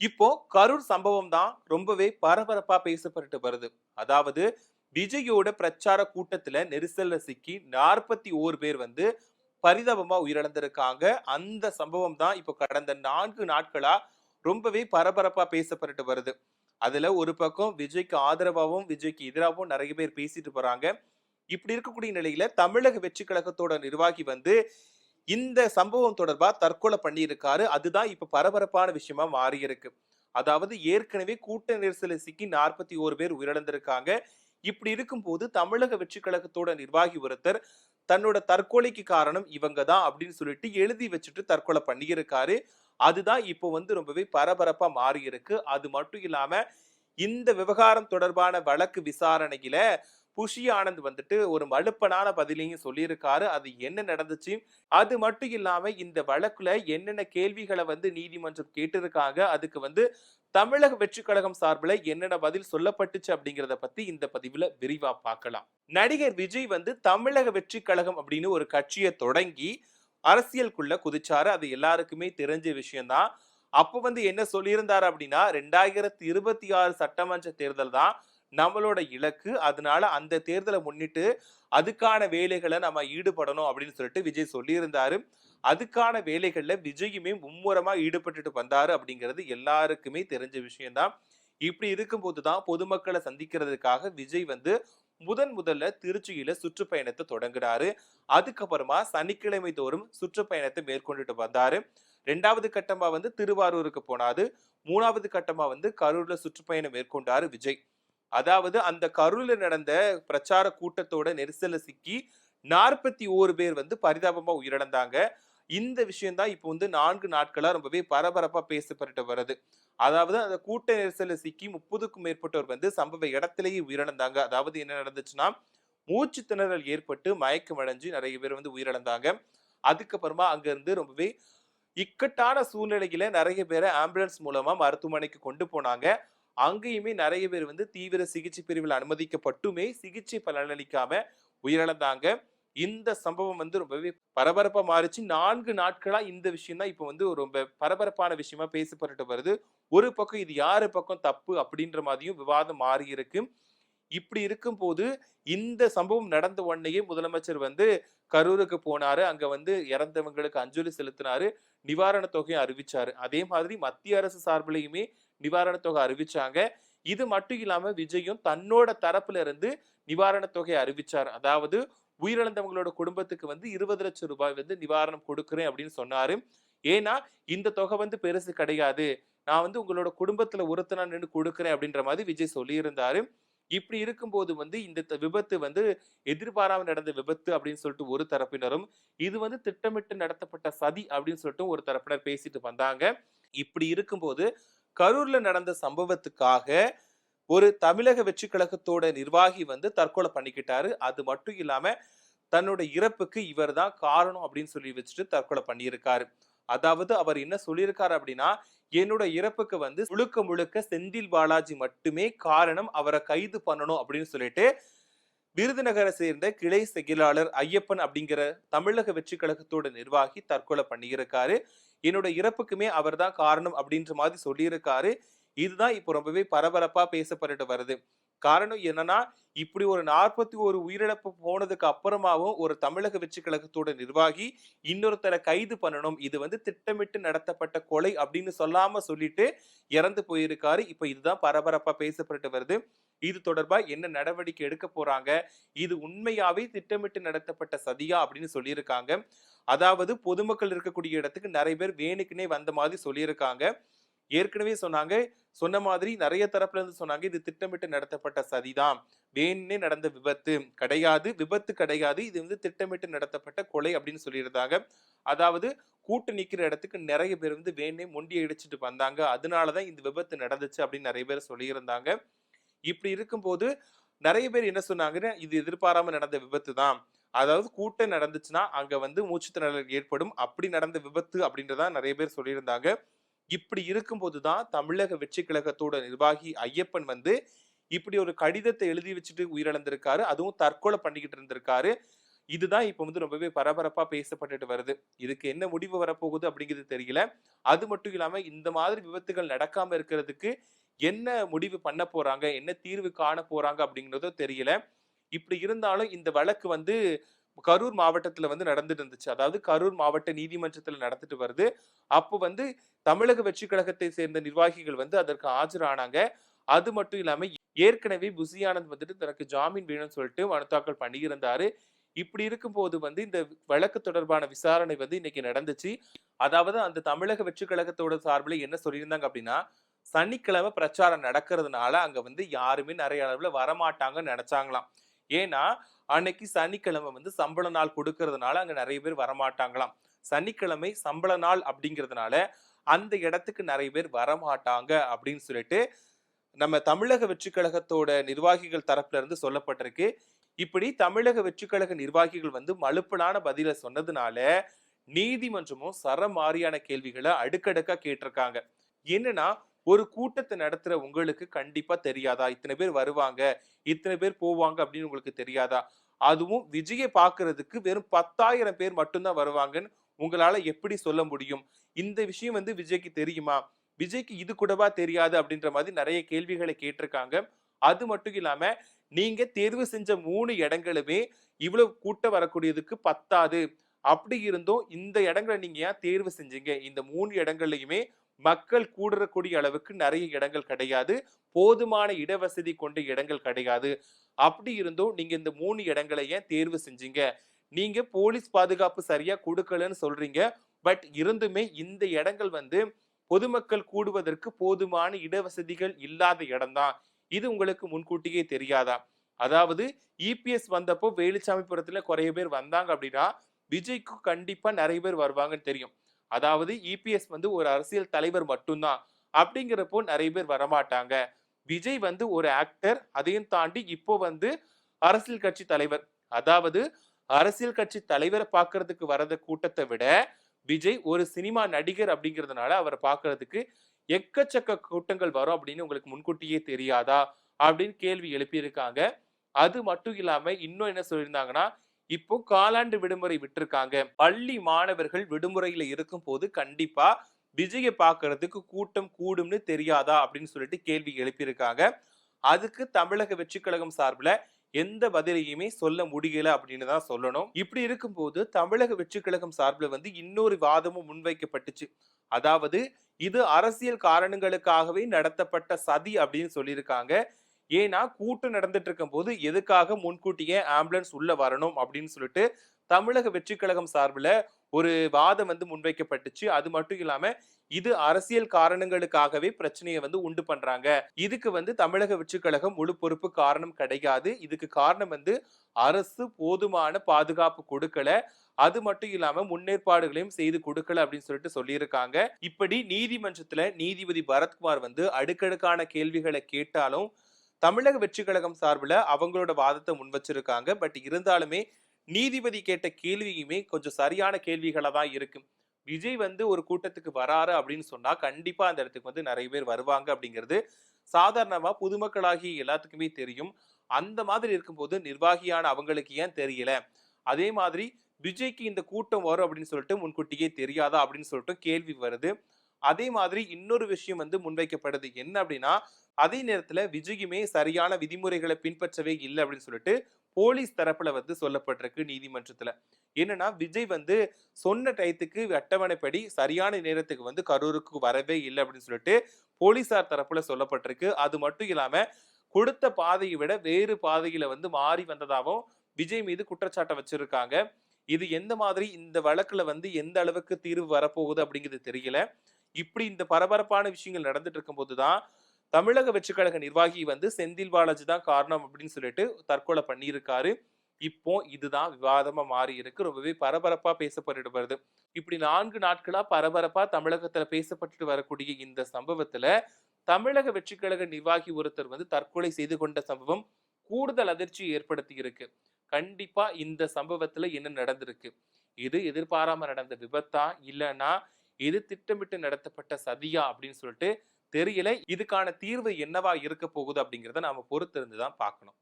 இப்போ கரூர் சம்பவம் தான் ரொம்பவே பரபரப்பா பேசப்பட்டு வருது. அதாவது விஜயோட பிரச்சார கூட்டத்துல நெரிசல்ல சிக்கி நாற்பத்தி ஓரு பேர் வந்து பரிதாபமா உயிரிழந்திருக்காங்க. அந்த சம்பவம் தான் இப்போ கடந்த நான்கு நாட்களா ரொம்பவே பரபரப்பா பேசப்பட்டு வருது. அதுல ஒரு பக்கம் விஜய்க்கு ஆதரவாகவும் விஜய்க்கு எதிராகவும் நிறைய பேர் பேசிட்டு போறாங்க. இப்படி இருக்கக்கூடிய நிலையில தமிழக வெற்றி கழகத்தோட நிர்வாகி வந்து இந்த சம்பவம் தொடர்பா தற்கொலை பண்ணியிருக்காரு. அதுதான் இப்ப பரபரப்பான விஷயமா மாறி இருக்கு அதாவது ஏற்கனவே கூட்ட நெரிசலில் சிக்கி நாற்பத்தி ஓரு பேர் உயிரிழந்திருக்காங்க. இப்படி இருக்கும்போது தமிழக வெற்றி கழகத்தோட நிர்வாகி ஒருத்தர் தன்னோட தற்கொலைக்கு காரணம் இவங்க தான் அப்படின்னு சொல்லிட்டு எழுதி வச்சுட்டு தற்கொலை பண்ணியிருக்காரு. அதுதான் இப்போ வந்து ரொம்பவே பரபரப்பா மாறி இருக்கு அது மட்டும் இல்லாம இந்த விவகாரம் தொடர்பான வழக்கு விசாரணையில புஷி ஆனந்த் வந்துட்டு ஒரு வலுப்பனான பதிலையும் சொல்லியிருக்காரு. அது என்ன நடந்துச்சு? அது மட்டும் இல்லாம இந்த வழக்குல என்னென்ன கேள்விகளை வந்து நீதிமன்றம் கேட்டிருக்காங்க? அதுக்கு வந்து தமிழக வெற்றி கழகம் சார்பில் என்னென்ன பதில் சொல்லப்பட்டுச்சு அப்படிங்கிறத பத்தி இந்த பதிவுல விரிவா பார்க்கலாம். நடிகர் விஜய் வந்து தமிழக வெற்றி கழகம் அப்படின்னு ஒரு கட்சியை தொடங்கி அரசியலுக்குள்ள குதிச்சாரு. அது எல்லாருக்குமே தெரிஞ்ச விஷயம்தான். அப்போ வந்து என்ன சொல்லியிருந்தாரு அப்படின்னா ரெண்டாயிரத்தி இருபத்தி ஆறு சட்டமன்ற தேர்தல் தான் நம்மளோட இலக்கு அதனால அந்த தேர்தலை முன்னிட்டு அதுக்கான வேலைகளை நம்ம ஈடுபடணும் அப்படின்னு சொல்லிட்டு விஜய் சொல்லியிருந்தாரு. அதுக்கான வேலைகள்ல விஜயுமே மும்முரமா ஈடுபட்டுட்டு வந்தாரு அப்படிங்கிறது எல்லாருக்குமே தெரிஞ்ச விஷயம்தான். இப்படி இருக்கும்போது தான் பொதுமக்களை சந்திக்கிறதுக்காக விஜய் வந்து முதன் முதல்ல திருச்சியில சுற்றுப்பயணத்தை தொடங்குறாரு. அதுக்கப்புறமா சனிக்கிழமை தோறும் சுற்றுப்பயணத்தை மேற்கொண்டுட்டு வந்தாரு. ரெண்டாவது கட்டமா வந்து திருவாரூருக்கு போனாரு. மூணாவது கட்டமா வந்து கரூர்ல சுற்றுப்பயணம் மேற்கொண்டாரு விஜய். அதாவது அந்த கரூர்ல நடந்த பிரச்சார கூட்டத்தோட நெரிசல சிக்கி நாற்பத்தி ஓரு பேர் வந்து பரிதாபமா உயிரிழந்தாங்க. இந்த விஷயம்தான் இப்போ வந்து நான்கு நாட்களா ரொம்பவே பரபரப்பா பேசப்பட்டு வருது அதாவது அந்த கூட்ட நெரிசல சிக்கி முப்பதுக்கும் மேற்பட்டோர் வந்து சம்பவ இடத்திலேயே உயிரிழந்தாங்க. அதாவது என்ன நடந்துச்சுன்னா மூச்சு திணறல் ஏற்பட்டு மயக்கம் அடைஞ்சு நிறைய பேர் வந்து உயிரிழந்தாங்க. அதுக்கப்புறமா அங்க இருந்து ரொம்பவே இக்கட்டான சூழ்நிலையில நிறைய பேரை ஆம்புலன்ஸ் மூலமா மருத்துவமனைக்கு கொண்டு போனாங்க. அங்கேயுமே நிறைய பேர் வந்து தீவிர சிகிச்சை பிரிவில் அனுமதிக்கப்பட்டுமே சிகிச்சை பலனளிக்காம உயிரிழந்தாங்க. இந்த சம்பவம் வந்து ரொம்பவே பரபரப்பா மாறிச்சு. நான்கு நாட்களா இந்த விஷயம் தான் இப்போ வந்து ரொம்ப பரபரப்பான விஷயமா பேசப்பட்டு வருது. ஒரு பக்கம் இது யாரு பக்கம் தப்பு அப்படின்ற மாதிரியும் விவாதம் மாறி இருக்கு. இப்படி இருக்கும் போது இந்த சம்பவம் நடந்த உடனேயே முதலமைச்சர் வந்து கரூருக்கு போனாரு. அங்க வந்து இறந்தவங்களுக்கு அஞ்சலி செலுத்தினாரு. நிவாரண தொகையை அறிவிச்சாரு. அதே மாதிரி மத்திய அரசு சார்பிலையுமே நிவாரண தொகை அறிவிச்சாங்க. இது மட்டும் இல்லாம விஜயும் தன்னோட தரப்புல இருந்து நிவாரண தொகையை அறிவிச்சார். அதாவது உயிரிழந்தவங்களோட குடும்பத்துக்கு வந்து இருபது லட்சம் ரூபாய் வந்து நிவாரணம் கொடுக்குறேன் அப்படின்னு சொன்னாரு. ஏன்னா இந்த தொகை வந்து பெருசு கிடையாது. நான் வந்து உங்களோட குடும்பத்துல ஒருத்தனா நின்று கொடுக்குறேன் அப்படின்ற மாதிரி விஜய் சொல்லியிருந்தாரு. இப்படி இருக்கும்போது வந்து இந்த த- விபத்து வந்து எதிர்பாராமல் நடந்த விபத்து அப்படின்னு சொல்லிட்டு ஒரு தரப்பினரும் இது வந்து திட்டமிட்டு நடத்தப்பட்ட சதி அப்படின்னு சொல்லிட்டு ஒரு தரப்பினர் பேசிட்டு வந்தாங்க. இப்படி இருக்கும்போது கரூர்ல நடந்த சம்பவத்துக்காக ஒரு தமிழக வெற்றி கழகத்தோட நிர்வாகி வந்து தற்கொலை பண்ணிக்கிட்டாரு. அது மட்டும் இல்லாம தன்னோட இறப்புக்கு இவர் தான் காரணம் அப்படின்னு சொல்லி வச்சுட்டு தற்கொலை பண்ணியிருக்காரு. அதாவது அவர் என்ன சொல்லியிருக்காரு அப்படின்னா என்னோட இறப்புக்கு வந்து முழுக்க முழுக்க செந்தில் பாலாஜி மட்டுமே காரணம் அவரை கைது பண்ணணும் அப்படின்னு சொல்லிட்டு விருதுநகரை சேர்ந்த கிளை செயலாளர் ஐயப்பன் அப்படிங்கிற தமிழக வெற்றி கழகத்தோட நிர்வாகி தற்கொலை பண்ணியிருக்காரு. என்னோட இறப்புக்குமே அவர்தான் காரணம் அப்படின்ற மாதிரி சொல்லியிருக்காரு. இதுதான் இப்போ ரொம்பவே பரபரப்பா பேசப்பட்டு வருது. காரணம் என்னன்னா இப்படி ஒரு நாற்பத்தி ஒரு உயிரிழப்பு போனதுக்கு அப்புறமாவும் ஒரு தமிழக வெற்றி கழகத்தோட நிர்வாகி இன்னொருத்தரை கைது பண்ணணும் இது வந்து திட்டமிட்டு நடத்தப்பட்ட கொலை அப்படின்னு சொல்லாம சொல்லிட்டு இறந்து போயிருக்காரு. இப்ப இதுதான் பரபரப்பா பேசப்பட்டு வருது. இது தொடர்பா என்ன நடவடிக்கை எடுக்க போறாங்க? இது உண்மையாவே திட்டமிட்டு நடத்தப்பட்ட சதியா அப்படின்னு சொல்லியிருக்காங்க. அதாவது பொதுமக்கள் இருக்கக்கூடிய இடத்துக்கு நிறைய பேர் வேணுக்குன்னே வந்த மாதிரி சொல்லியிருக்காங்க. ஏற்கனவே சொன்னாங்க. சொன்ன மாதிரி நிறைய தரப்புல இருந்து சொன்னாங்க. இது திட்டமிட்டு நடத்தப்பட்ட சதிதான். வேணுனே நடந்த விபத்து கிடையாது. விபத்து கிடையாது. இது வந்து திட்டமிட்டு நடத்தப்பட்ட கொலை அப்படின்னு சொல்லியிருந்தாங்க. அதாவது கூட்டு நிக்கிற இடத்துக்கு நிறைய பேர் வந்து வேணே மொண்டி அடிச்சுட்டு வந்தாங்க. அதனாலதான் இந்த விபத்து நடந்துச்சு அப்படின்னு நிறைய பேர் சொல்லியிருந்தாங்க. இப்படி இருக்கும்போது நிறைய பேர் என்ன சொன்னாங்கன்னா இது எதிர்பாராம நடந்த விபத்து தான். அதாவது கூட்டம் நடந்துச்சுன்னா அங்க வந்து மூச்சுத்திணறல் ஏற்படும். அப்படி நடந்த விபத்து அப்படின்றதான் நிறைய பேர் சொல்லியிருந்தாங்க. இப்படி இருக்கும்போது தான் தமிழக வெற்றி கழகத்தோட நிர்வாகி ஐயப்பன் வந்து இப்படி ஒரு கடிதத்தை எழுதி வச்சுட்டு உயிரிழந்திருக்காரு. அதுவும் தற்கொலை பண்ணிக்கிட்டு இருந்திருக்காரு. இதுதான் இப்போ வந்து ரொம்பவே பரபரப்பா பேசப்பட்டுட்டு வருது. இதுக்கு என்ன முடிவு வரப்போகுது அப்படிங்கிறது தெரியல. அது மட்டும் இல்லாம இந்த மாதிரி விபத்துகள் நடக்காம இருக்கிறதுக்கு என்ன முடிவு பண்ண போறாங்க? என்ன தீர்வு காண போறாங்க அப்படிங்கிறதும் தெரியல. இப்படி இருந்தாலும் இந்த வழக்கு வந்து கரூர் மாவட்டத்தில் வந்து நடந்துட்டு இருந்துச்சு அதாவது கரூர் மாவட்ட நீதிமன்றத்தில் நடந்துட்டு வருது. அப்போ வந்து தமிழக வெற்றி கழகத்தை சேர்ந்த நிர்வாகிகள் வந்து அதற்கு ஆஜரானாங்க. அது மட்டும் இல்லாமல் ஏற்கனவே புசி ஆனந்த் வந்துட்டு தனக்கு ஜாமீன் வேணும்னு சொல்லிட்டு மனு தாக்கல் பண்ணியிருந்தாரு. இப்படி இருக்கும்போது வந்து இந்த வழக்கு தொடர்பான விசாரணை வந்து இன்னைக்கு நடந்துச்சு. அதாவது அந்த தமிழக வெற்றி கழகத்தோட சார்பில் என்ன சொல்லியிருந்தாங்க அப்படின்னா சனிக்கிழமை பிரச்சாரம் நடக்கிறதுனால அங்க வந்து யாருமே நிறைய அளவுல வரமாட்டாங்கன்னு நினைச்சாங்களாம். ஏன்னா அன்னைக்கு சனிக்கிழமை வந்து சம்பள நாள் கொடுக்கறதுனால அங்க நிறைய பேர் வரமாட்டாங்களாம். சனிக்கிழமை சம்பள நாள் அப்படிங்கிறதுனால அந்த இடத்துக்கு நிறைய பேர் வரமாட்டாங்க அப்படின்னு சொல்லிட்டு நம்ம தமிழக வெற்றி கழகத்தோட நிர்வாகிகள் தரப்புல இருந்து சொல்லப்பட்டிருக்கு. இப்படி தமிழக வெற்றி கழக நிர்வாகிகள் வந்து மலுப்பலான பதில சொன்னதுனால நீதிமன்றமும் சரமாரியான கேள்விகளை அடுக்கடுக்கா கேட்டிருக்காங்க. என்னன்னா ஒரு கூட்டத்தை நடத்துற உங்களுக்கு கண்டிப்பா தெரியாதா? இத்தனை பேர் வருவாங்க இத்தனை பேர் போவாங்க அப்படின்னு உங்களுக்கு தெரியாதா? அதுவும் விஜயை பாக்குறதுக்கு வெறும் பத்தாயிரம் பேர் மட்டும்தான் வருவாங்கன்னு உங்களால எப்படி சொல்ல முடியும்? இந்த விஷயம் வந்து விஜய்க்கு தெரியுமா? விஜய்க்கு இது கூடவா தெரியாது அப்படின்ற மாதிரி நிறைய கேள்விகளை கேட்டிருக்காங்க. அது மட்டும் இல்லாம நீங்க தேர்வு செஞ்ச மூணு இடங்களுமே இவ்வளவு கூட்டம் வரக்கூடியதுக்கு பத்தாது. அப்படி இருந்தும் இந்த இடங்களை நீங்க ஏன் தேர்வு செஞ்சீங்க? இந்த மூணு இடங்கள்லையுமே மக்கள் கூடுறக்கூடிய அளவுக்கு நிறைய இடங்கள் கிடையாது. போதுமான இடவசதி கொண்ட இடங்கள் கிடையாது. அப்படி இருந்தும் நீங்க இந்த மூணு இடங்களை ஏன் தேர்வு செஞ்சீங்க? நீங்க போலீஸ் பாதுகாப்பு சரியா கொடுக்கலன்னு சொல்றீங்க. பட் இருந்துமே இந்த இடங்கள் வந்து பொதுமக்கள் கூடுவதற்கு போதுமான இடவசதிகள் இல்லாத இடம்தான். இது உங்களுக்கு முன்கூட்டியே தெரியாதா? அதாவது இபிஎஸ் வந்தப்போ வேலுச்சாமிபுரத்துல குறைய பேர் வந்தாங்க அப்படின்னா விஜய்க்கு கண்டிப்பா நிறைய பேர் வருவாங்கன்னு தெரியும். அதாவது இபிஎஸ் வந்து ஒரு அரசியல் தலைவர் மட்டும்தான் அப்படிங்கிறப்போ நிறைய பேர் வரமாட்டாங்க. விஜய் வந்து ஒரு ஆக்டர் அதையும் தாண்டி இப்போ வந்து அரசியல் கட்சி தலைவர். அதாவது அரசியல் கட்சி தலைவரை பார்க்கறதுக்கு வரத கூட்டத்தை விட விஜய் ஒரு சினிமா நடிகர் அப்படிங்கிறதுனால அவரை பார்க்கறதுக்கு எக்கச்சக்க கூட்டங்கள் வரும் அப்படின்னு உங்களுக்கு முன்கூட்டியே தெரியாதா? அப்படின்னு கேள்வி எழுப்பியிருக்காங்க. அது மட்டும் இல்லாம இன்னும் என்ன சொல்லியிருந்தாங்கன்னா இப்போ காலாண்டு விடுமுறை விட்டுருக்காங்க. பள்ளி மாணவர்கள் விடுமுறையில இருக்கும் போது கண்டிப்பா விஜயை பார்க்கறதுக்கு கூட்டம் கூடும்னு தெரியாதா அப்படின்னு சொல்லிட்டு கேள்வி எழுப்பியிருக்காங்க. அதுக்கு தமிழக வெற்றி கழகம் சார்பில் எந்த பதிலையுமே சொல்ல முடியல அப்படின்னு தான் சொல்லணும். இப்படி இருக்கும்போது தமிழக வெற்றி கழகம் சார்பில் வந்து இன்னொரு வாதமும் முன்வைக்கப்பட்டுச்சு. அதாவது இது அரசியல் காரணங்களுக்காகவே நடத்தப்பட்ட சதி அப்படின்னு சொல்லியிருக்காங்க. ஏன்னா கூட்டம் நடந்துட்டு இருக்கும் போது எதுக்காக முன்கூட்டியே ஆம்புலன்ஸ் உள்ள வரணும் அப்படின்னு சொல்லிட்டு தமிழக வெற்றி கழகம் சார்பில் ஒரு வாதம் வந்து முன்வைக்கப்பட்டுச்சு. அது மட்டும் இல்லாம இது அரசியல் காரணங்களுக்காகவே பிரச்சனையை வந்து உண்டு பண்றாங்க. இதுக்கு வந்து தமிழக வெற்றி கழகம் முழு பொறுப்பு காரணம் கிடையாது. இதுக்கு காரணம் வந்து அரசு போதுமான பாதுகாப்பு கொடுக்கல. அது மட்டும் இல்லாம முன்னேற்பாடுகளையும் செய்து கொடுக்கல அப்படின்னு சொல்லிட்டு சொல்லியிருக்காங்க. இப்படி நீதிமன்றத்துல நீதிபதி பரத்குமார் வந்து அடுக்கடுக்கான கேள்விகளை கேட்டாலும் தமிழக வெற்றி கழகம் சார்பில் அவங்களோட வாதத்தை முன் வச்சிருக்காங்க. பட் இருந்தாலுமே நீதிபதி கேட்ட கேள்வியுமே கொஞ்சம் சரியான கேள்விகளாக தான் இருக்கு. விஜய் வந்து ஒரு கூட்டத்துக்கு வராரு அப்படின்னு சொன்னா கண்டிப்பா அந்த இடத்துக்கு வந்து நிறைய பேர் வருவாங்க அப்படிங்கிறது சாதாரணமா பொதுமக்களாகி எல்லாத்துக்குமே தெரியும். அந்த மாதிரி இருக்கும்போது நிர்வாகியான அவங்களுக்கு ஏன் தெரியல? அதே மாதிரி விஜய்க்கு இந்த கூட்டம் வரும் அப்படின்னு சொல்லிட்டு முன்கூட்டியே தெரியாதா அப்படின்னு சொல்லிட்டு கேள்வி வருது. அதே மாதிரி இன்னொரு விஷயம் வந்து முன்வைக்கப்படுது. என்ன அப்படின்னா அதே நேரத்தில் விஜயுமே சரியான விதிமுறைகளை பின்பற்றவே இல்லை அப்படின்னு சொல்லிட்டு போலீஸ் தரப்புல வந்து சொல்லப்பட்டிருக்கு நீதிமன்றத்துல. என்னன்னா விஜய் வந்து சொன்ன டயத்துக்கு அட்டவணைப்படி சரியான நேரத்துக்கு வந்து கரூருக்கு வரவே இல்லை அப்படின்னு சொல்லிட்டு போலீசார் தரப்புல சொல்லப்பட்டிருக்கு. அது மட்டும் இல்லாம கொடுத்த பாதையை விட வேறு பாதையில வந்து மாறி வந்ததாகவும் விஜய் மீது குற்றச்சாட்டை வச்சிருக்காங்க. இது எந்த மாதிரி இந்த வழக்குல வந்து எந்த அளவுக்கு தீர்வு வரப்போகுது அப்படிங்கிறது தெரியல. இப்படி இந்த பரபரப்பான விஷயங்கள் நடந்துட்டு இருக்கும் தான் தமிழக வெற்றிக்கழக நிர்வாகி வந்து செந்தில் பாலாஜி தான் காரணம் அப்படின்னு சொல்லிட்டு தற்கொலை பண்ணியிருக்காரு. இப்போ இதுதான் விவாதமா மாறி இருக்கு. ரொம்பவே பரபரப்பா பேசப்பட்டு வருது. இப்படி நான்கு நாட்களா பரபரப்பா தமிழகத்துல பேசப்பட்டு வரக்கூடிய இந்த சம்பவத்துல தமிழக வெற்றிக்கழக நிர்வாகி ஒருத்தர் வந்து தற்கொலை செய்து கொண்ட சம்பவம் கூடுதல் அதிர்ச்சி ஏற்படுத்தி இருக்கு. கண்டிப்பா இந்த சம்பவத்துல என்ன நடந்திருக்கு? இது எதிர்பாராம நடந்த விபத்தா? இல்லைன்னா இது திட்டமிட்டு நடத்தப்பட்ட சதியா? அப்படின்னு சொல்லிட்டு தெரியல இதுக்கான தீர்வு என்னவா இருக்க போகுது அப்படிங்கிறத நாம பொறுத்திருந்து தான் பார்க்கணும்.